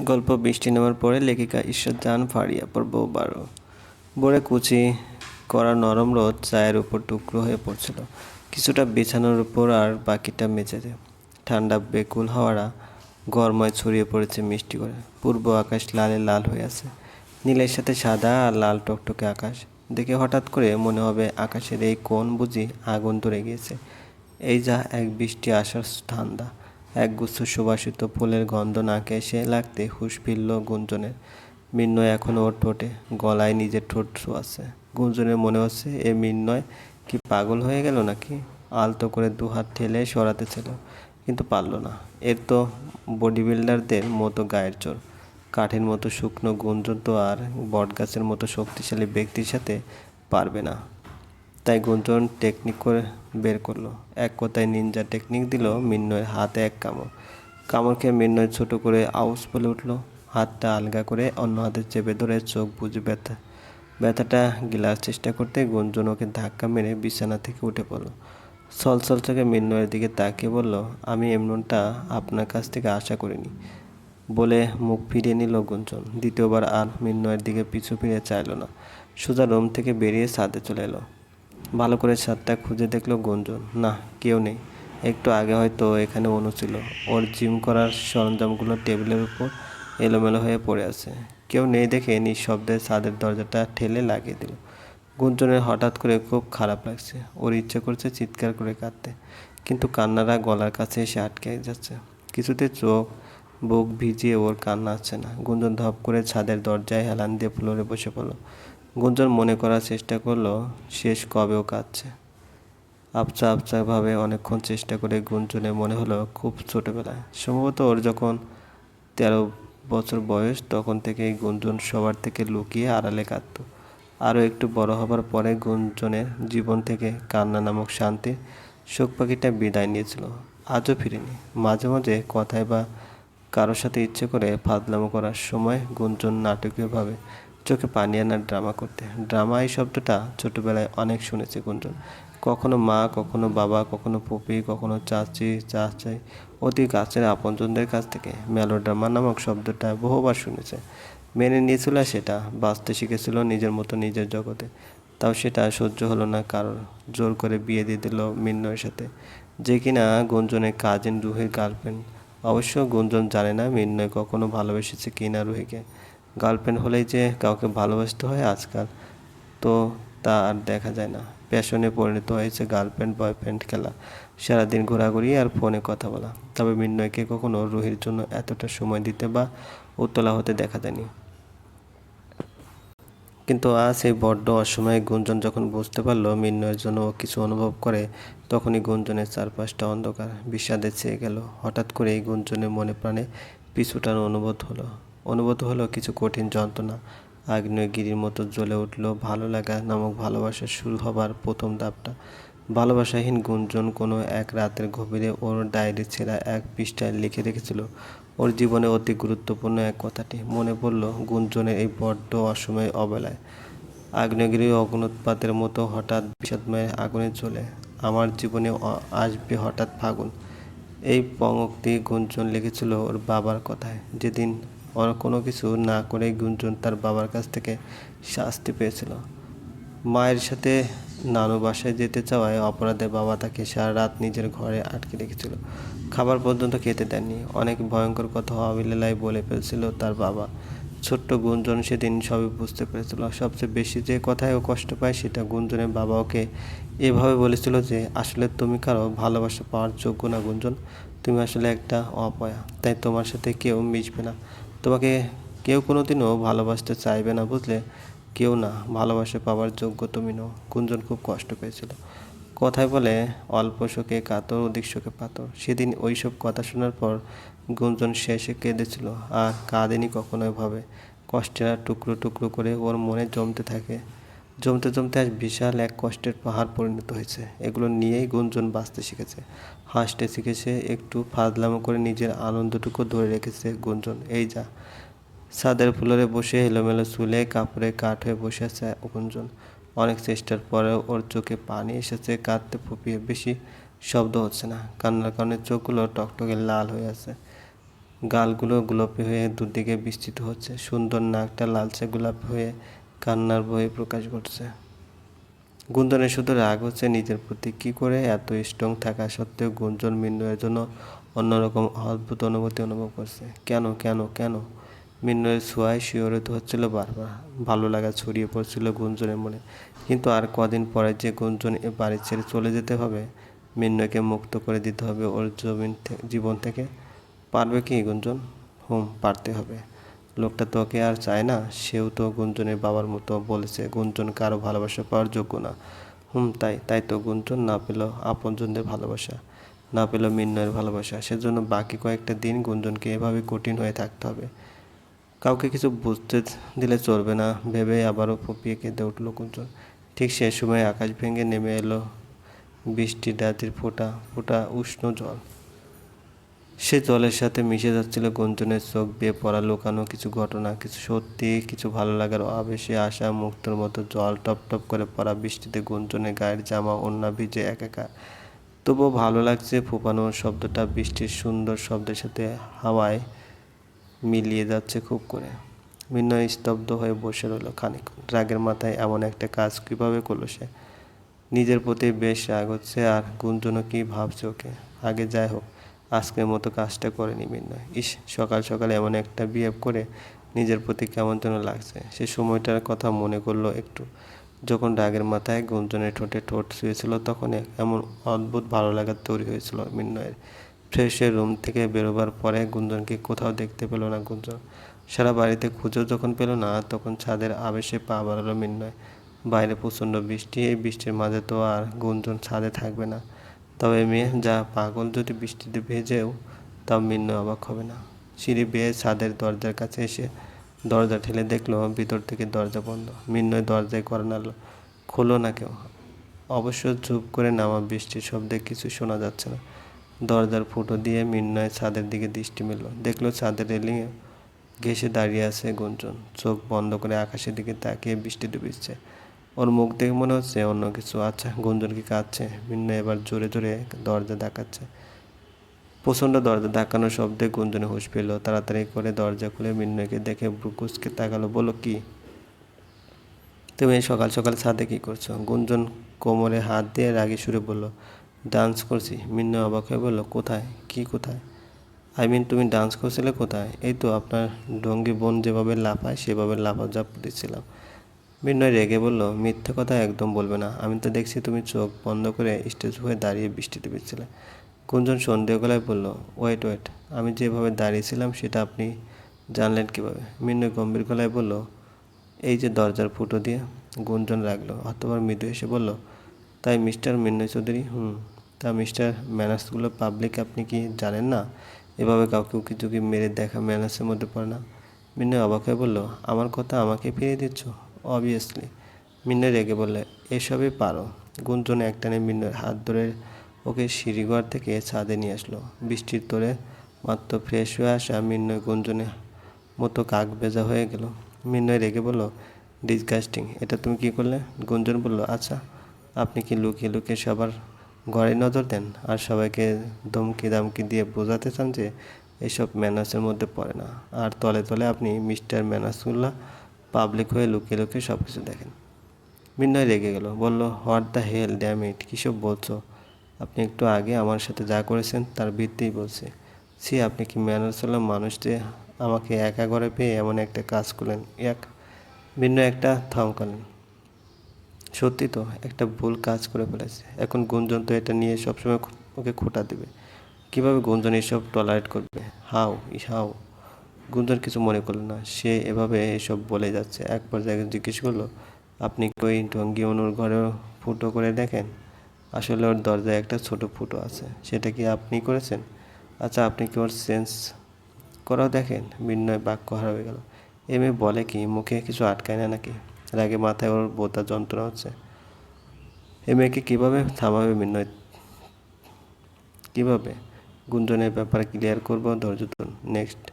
গল্প বৃষ্টি নামার পরে লেখিকা ঈশ্বর জান ফাড়িয়া পর্ব বারো। ভোরে কুচি করা নরম রোদ চায়ের উপর টুকরো হয়ে পড়ছিল। কিছুটা বিছানার উপর আর বাকিটা মেঝেতে। ঠান্ডা বেকুল হাওয়ারা গরময় ছড়িয়ে পড়েছে মিষ্টি করে। পূর্ব আকাশ লালে লাল হয়ে আছে। নীলের সাথে সাদা আর লাল টকটকে আকাশ। দেখে হঠাৎ করে মনে হবে আকাশের এই কোণ বুঝি আগুন ধরে গিয়েছে। এই যা এক বৃষ্টি আসার ঠান্ডা একগুচ্ছ সুবাসিত ফুলের গন্ধ নাকে এসে লাগতে হুঁশ ফিরল গুঞ্জনের। মিন্নয় এখনও ওর ঠোঁটে, গলায় নিজের ঠোঁট আছে। গুঞ্জনের মনে হচ্ছে, এ মিন্নয়, কি পাগল হয়ে গেল নাকি? আলতো করে দু হাত ঠেলে সরাতে ছিল, কিন্তু পারল না। এর তো বডি বিল্ডারদের মতো গায়ের চোর। কাঠের মতো শুকনো গুঞ্জন তো আর বটগাছের মতো শক্তিশালী ব্যক্তির সাথে পারবে না। তাই গুঞ্জন টেকনিক করে বের করল। এক কথায় নিনজা টেকনিক দিল মিন্নয়ের হাতে এক কামড়। কামড় খেয়ে মিন্নয় ছোট করে আউস বলে উঠল। হাতটা আলগা করে অন্য হাতে চেপে ধরে চোখ বুঝে ব্যথা। ব্যথাটা গিলার চেষ্টা করতে গুঞ্জন ওকে ধাক্কা মেরে বিছানা থেকে উঠে পড়ল। সলসল চোখে মিন্নয়ের দিকে তাকিয়ে বলল, আমি এমনটা আপনার কাছ থেকে আশা করিনি। বলে মুখ ফিরিয়ে নিল গুঞ্জন। দ্বিতীয়বার আর মিন্নয়ের দিকে পিছু ফিরে চাইল না। সোজা রুম থেকে বেরিয়ে ছাদে চলে এলো। ভালো করে ছাদটা খুঁজে দেখল গুঞ্জন, না, কেউ নেই। একটু আগে হয়তো এখানে অনু ছিল। ওর জিম করার সরঞ্জামগুলো টেবিলের উপর এলোমেলো হয়ে পড়ে আছে। কেউ নেই দেখে নিঃশব্দে ছাদের দরজাটা ঠেলে লাগিয়ে দিল। গুঞ্জনের হঠাৎ করে খুব খারাপ লাগছে। ওর ইচ্ছে করছে চিৎকার করে কাঁদতে, কিন্তু কান্নারা গলার কাছে এসে আটকে যাচ্ছে। কিছুতে চোখ, বুক ভিজিয়ে ওর কান্না আসছে না। গুঞ্জন ধপ করে ছাদের দরজায় হেলান দিয়ে ফ্লোরে বসে পড়ল। গুঞ্জন মনে করার চেষ্টা করল, শেষ কবেও কাঁদছে? আবচা আবচাভাবে অনেকক্ষণ চেষ্টা করে গুঞ্জনের মনে হলো, খুব ছোটোবেলায়। সম্ভবত ওর যখন তেরো বছর বয়স, তখন থেকেই গুঞ্জন সবার থেকে লুকিয়ে আড়ালে কাঁদত। আরও একটু বড় হবার পরে গুঞ্জনের জীবন থেকে কান্না নামক শান্তি শোক পাখিটা বিদায় নিয়েছিল। আজও ফিরেনি। মাঝে মাঝে কথায় বা কারোর সাথে ইচ্ছে করে ফাদলামো করার সময় গুঞ্জন নাটকীয়ভাবে চোখে পানি আনার ড্রামা করতে। ড্রামা এই শব্দটা ছোটবেলায় অনেক শুনেছে গুঞ্জন কখনো মা, কখনো বাবা, কখনো পুপি কখনো চাচি, চাচাই, অতি কাছের আপনজনদের কাছ থেকে মেলোড্রামা নামক শব্দটা বহুবার শুনেছে। মেনে নিয়েছিল সেটা, বাঁচতে শিখেছিল নিজের মতো নিজের জগতে। তাও সেটা সহ্য হলো না কারোর। জোর করে বিয়ে দিয়ে দিল মিন্নয়ের সাথে। যে কিনা গুঞ্জনের কাজিন রুহির গার্লফ্রেন্ড অবশ্য গুঞ্জন জানে না মিন্নয় কখনো ভালোবেসেছে কিনা রুহিকে। গার্লফ্রেন্ড হলেই যে কাউকে ভালোবাসতে হয় আজকাল, তো তা আর দেখা যায় না। প্যাশনে পরিণত হয়েছে গার্লফ্রেন্ড বয়ফ্রেন্ড খেলা। সারাদিন ঘোরাঘুরি আর ফোনে কথা বলা। তবে মিন্নয়কে কখনো রুহির জন্য এতটা সময় দিতে বা উতলা হতে দেখা যায়নি। কিন্তু আজ এই বড্ড অসময়ে গুঞ্জন যখন বুঝতে পারল, মিন্নয়ের জন্য কিছু অনুভব করে, তখনই গুঞ্জনের চারপাশটা অন্ধকার, বিষাদে ছেয়ে গেল। হঠাৎ করে এই গুঞ্জনের মনে প্রাণে পিছুটার অনুভূত হলো। অনুভূত হলো কিছু কঠিন যন্ত্রণা। আগ্নেয়গিরির মতো জ্বলে উঠল ভালো লাগা নামক ভালোবাসা শুরু হবার প্রথম ধাপটা। ভালোবাসাহীন গুঞ্জন কোনো এক রাতের গভীরে ওর ডায়েরি ছেঁড়া এক পৃষ্ঠায় লিখে রেখেছিল। ওর জীবনে অতি গুরুত্বপূর্ণ এক কথাটি। মনে পড়ল গুঞ্জনের এই বড্ড অসময় অবেলায়। আগ্নেয়গিরি অগ্নুৎপাতের মতো হঠাৎ বিষাদময় আগুনে চলে আমার জীবনে আসবে হঠাৎ ফাগুন। এই পঙ্ক্তি গুঞ্জন লিখেছিল ওর বাবার কথায়। যেদিন ওর কোনো কিছু না করেই গুঞ্জন তার বাবার কাছ থেকে শাস্তি পেয়েছিল। মায়ের সাথে নানু বাসায় যেতে চাওয়ায় অপরাধে বাবা তাকে সারা রাত নিজের ঘরে আটকে রেখেছিল। খাবার পর্যন্ত খেতে দেননি। অনেক ভয়ঙ্কর কথা অবিলেলায় বলে ফেলছিল তার বাবা। ছোট্ট গুঞ্জন সেদিন সবই বুঝতে পেরেছিল। সবচেয়ে বেশি যে কথায় ও কষ্ট পায় সেটা গুঞ্জনের বাবা ওকে এভাবে বলেছিল যে, আসলে তুমি কারও ভালোবাসা পাওয়ার যোগ্য না গুঞ্জন। তুমি আসলে একটা অপয়া। তাই তোমার সাথে কেউ মিশবে না। তোমাকে কেউ কোনো দিনও ভালোবাসতে চাইবে না বুঝলে? কেউ না, ভালোবাসা পাওয়ার যোগ্য তুমি নো গুঞ্জন খুব কষ্ট পেয়েছিল। কথায় বলে, অল্প শোকে কাতর, অধিক শোকে পাতর। সেদিন ওই সব কথা শোনার পর গুঞ্জন শেষে কেঁদেছিল। আর কাঁদেনি কখনোই ভাবে। কষ্টেরা টুকরো টুকরো করে ওর মনে জমতে থাকে। জমতে জমতে আজ বিশাল এক কষ্টের পাহাড় পরিণত হয়েছে। এগুলো নিয়েই গুঞ্জন বাঁচতে শিখেছে। হাসতে শিখেছে, একটু ফাজলামো করে নিজের আনন্দটুকু ধরে রেখেছে গুঞ্জন। এই যা, ছাদের ফ্লোরে বসে এলোমেলো চুলে কাপড়ে কাঠ হয়ে বসে আছে গুঞ্জন। অনেক চেষ্টার পরেও ওর চোখে পানি এসেছে, কাঁদতে ফুপিয়ে বেশি শব্দ হচ্ছে না। কান্নার কারণে চোখগুলো টকটকে লাল হয়ে আছে। গালগুলো গোলাপি হয়ে দুদিকে বিস্তৃত হচ্ছে। সুন্দর নাকটা লালচে গোলাপি হয়ে কান্নার বয়ে প্রকাশ করছে গুঞ্জনের শুধু রাগ হচ্ছে নিজের প্রতি। কি করে এত স্ট্রং থাকা সত্ত্বেও গুঞ্জন মিন্নয়ের জন্য অন্যরকম অদ্ভুত অনুভূতি অনুভব করছে? কেন কেন কেন? মিন্নয়ের ছোঁয়ায় শিহরিত হচ্ছিল বারবার। ভালো লাগা ছড়িয়ে পড়ছিল গুঞ্জনের মনে। কিন্তু আর কদিন পরে যে গুঞ্জন এ বাড়ি ছেড়ে চলে যেতে হবে, মিন্নয়কে মুক্ত করে দিতে হবে ওর জমিন জীবন থেকে। পারবে কি গুঞ্জন? হুম, পারতে হবে। লোকটা তোকে আর চায় না, সেও তো গুঞ্জনের বাবার মতো বলেছে, গুঞ্জন কারও ভালোবাসা পাওয়ার যোগ্য না। হুম, তাই তাই তো গুঞ্জন না পেল আপনজনদের ভালোবাসা, না পেল মিন্নয়ের ভালোবাসা, সেজন্য বাকি কয়েকটা দিন গুঞ্জনকে এভাবে কঠিন হয়ে থাকতে হবে। কাউকে কিছু বুঝতে দিলে চলবে না, ভেবে আবারও ফুপিয়ে কেঁদে উঠল গুঞ্জন। ঠিক সে সময় আকাশ ভেঙে নেমে এলো, বৃষ্টি রাতের ফোঁটা ফোঁটা উষ্ণ জল। সে জলের সাথে মিশে যাচ্ছিল গুঞ্জনের চোখ দিয়ে পড়া লুকানো কিছু ঘটনা, কিছু সত্যি, কিছু ভালো লাগার আবেশে আসা মুক্তর মতো জল টপ টপ করে পড়া বৃষ্টিতে গুঞ্জনের গায়ের জামা ওন্না ভিজে একাকার। তবুও ভালো লাগছে ফোপানোর শব্দটা, বৃষ্টির সুন্দর শব্দের সাথে হাওয়ায় মিলিয়ে যাচ্ছে খুব করে। ভিন্ন স্তব্ধ হয়ে বসে রইল খানিক। রাগের মাথায় এমন একটা কাজ কীভাবে করল সে? নিজের প্রতি বেশ রাগ হচ্ছে, আর গুঞ্জনও কি ভাবছে ওকে? আগে যাই হোক। আজকের মতো কাজটা করে করেনি মিন্নয় ইস, সকাল সকাল এমন একটা বিহেভ করে নিজের প্রতি কেমন যেন লাগছে। সে সময়টার কথা মনে করল একটু। যখন রাগের মাথায় গুঞ্জনের ঠোঁটে ঠোঁট শুয়েছিল তখন এমন অদ্ভুত ভালো লাগা তৈরি হয়েছিল মিন্নয়ের। ফ্রেশ হয়ে রুম থেকে বেরোবার পরে গুঞ্জনকে কোথাও দেখতে পেল না গুঞ্জন। সারা বাড়িতে খুঁজেও যখন পেল না, তখন ছাদের আবেশে পা বাড়ালো মিন্নয়। বাইরে প্রচণ্ড বৃষ্টি, এই বৃষ্টির মাঝে তো আর গুঞ্জন ছাদে থাকবে না। তবে মেয়ে, যা পাগল যদি বৃষ্টিতে ভেজেও, তাও মিন্ন অবাক হবে না। সিঁড়ি বেয়ে ছাদের দরজার কাছে এসে দরজা ঠেলে দেখল, ভিতর থেকে দরজা বন্ধ। মিন্নয় দরজায় করা নাড়লো খোলো না কেউ। অবশ্য চুপ করে নামা বৃষ্টির শব্দে কিছু শোনা যাচ্ছে না। দরজার ফুটো দিয়ে মিন্নয় ছাদের দিকে দৃষ্টি মেলল। দেখল ছাদের রেলিংয়ে ঘেসে দাঁড়িয়ে আছে গুঞ্জন। চোখ বন্ধ করে আকাশের দিকে তাকিয়ে বৃষ্টি ডুবিচ্ছে। ওর মুখ দেখে মনে হচ্ছে অন্য কিছু আচ্ছা গুঞ্জন কি কাঁদছে? মিন্ন এবার জোরে জোরে দরজা দেখাচ্ছে। প্রচণ্ড দরজা ধাক্কানোর শব্দে গুঞ্জনে হুঁশ পেল। তাড়াতাড়ি করে দরজা খুলে মিন্নয়কে দেখে ব্রুকুসকে তাকালো, বলো, কি? তুমি সকাল সকাল ছাদে কি করছ? গুঞ্জন কোমরে হাত দিয়ে রাগে সুরে বলল, ডান্স করছি। মিন্ন অবাক হয়ে বলল, কোথায়? কি কোথায়? আই মিন, তুমি ডান্স করছিলে কোথায়? এই তো, আপনার ডঙ্গি বোন যেভাবে লাফায়, সেভাবে লাফাঝাপ দিচ্ছিলাম মিন্নয় রেগে বলল, মিথ্যে কথা একদম বলবে না। আমি তো দেখছি তুমি চোখ বন্ধ করে স্টেজ হয়ে দাঁড়িয়ে বৃষ্টিতে ভিজছিলে। গুঞ্জন সন্দেহ গলায় বলল, ওয়েট ওয়েট, আমি যেভাবে দাঁড়িয়েছিলাম সেটা আপনি জানলেন কীভাবে? মিন্নয় গম্ভীর গলায় বলল, এই যে দরজার ফুটো দিয়ে। গুঞ্জন রাখল অতবার মৃদু এসে বলল, তাই মিস্টার মিন্নয় চৌধুরী, হুম, তা মিস্টার ম্যানার্সগুলো পাবলিক আপনি কি জানেন না? এভাবে কাউকে উকি চুকি মেরে দেখা ম্যানার্সের মধ্যে পড়ে না? মিন্নয় অবাক হয়ে বলল, আমার কথা আমাকে ফিরিয়ে দিচ্ছ? অবভিয়াসলি মিন্নয় রেগে বললে, এসবই পারো। গুঞ্জন একটানে মিন্নয়ের হাত ধরে ওকে সিঁড়িঘর থেকে ছাদে নিয়ে আসলো। বৃষ্টির তোরে মাত্র ফ্রেশ হয়ে আসা মিন্নয় গুঞ্জনে মতো কাক ভেজা হয়ে গেল। মিন্নয় রেগে বলল, ডিসগাস্টিং, এটা তুমি কি করলে? গুঞ্জন বলল আচ্ছা আপনি কি লুকিয়ে লুকিয়ে সবার ঘরে নজর দেন আর সবাইকে ধমকি দামকি দিয়ে বোঝাতে চান যে এসব ম্যানাসের মধ্যে পড়ে না? আর তলে তলে আপনি মিস্টার ম্যানার্সগুল্লা পাবলিক হয়ে লুকিয়ে লুকিয়ে সব কিছু দেখেন। মিন্নয় রেগে গেল, বলল what the hell damn it কীসব বলছো? আপনি একটু আগে আমার সাথে যা করেছেন তার ভিত্তিই বলছে। সি আপনি কি ম্যানার্সওয়ালা মানুষটি আমাকে একা ঘরে পেয়ে এমন একটা কাজ করলেন? এক ভিন্ন একটা থমকালেন সত্যি তো, একটা ভুল কাজ করে ফেলেছে। এখন গুঞ্জন তো এটা নিয়ে সবসময় ওকে খোটা দেবে। কীভাবে গুঞ্জন এসব টলারেট করবে? হাউ হাউ গুঞ্জন কিছু মনে করল না। সে এভাবে এসব বলে যাচ্ছে। এক পর্যায়ে জিজ্ঞেস করল, আপনি কি ওই ডঙ্গি অনুর ঘরেও ফুটো করে দেখেন? আসলে ওর দরজায় একটা ছোট ফুটো আছে। সেটা কি আপনি করেছেন? আচ্ছা আপনি কি ওর সেন্স করাও দেখেন? বিনয় বাক্য হারা গেল। এ মেয়ে বলে কি, মুখে কিছু আটকায় না নাকি? রাগে মাথায় ওর বোতা যন্ত্রণা হচ্ছে? এ মেয়েকে কীভাবে থামাবে বিনয়? কীভাবে? গুঞ্জনের ব্যাপারে ক্লিয়ার করব, ধৈর্য ধরুন। নেক্সট।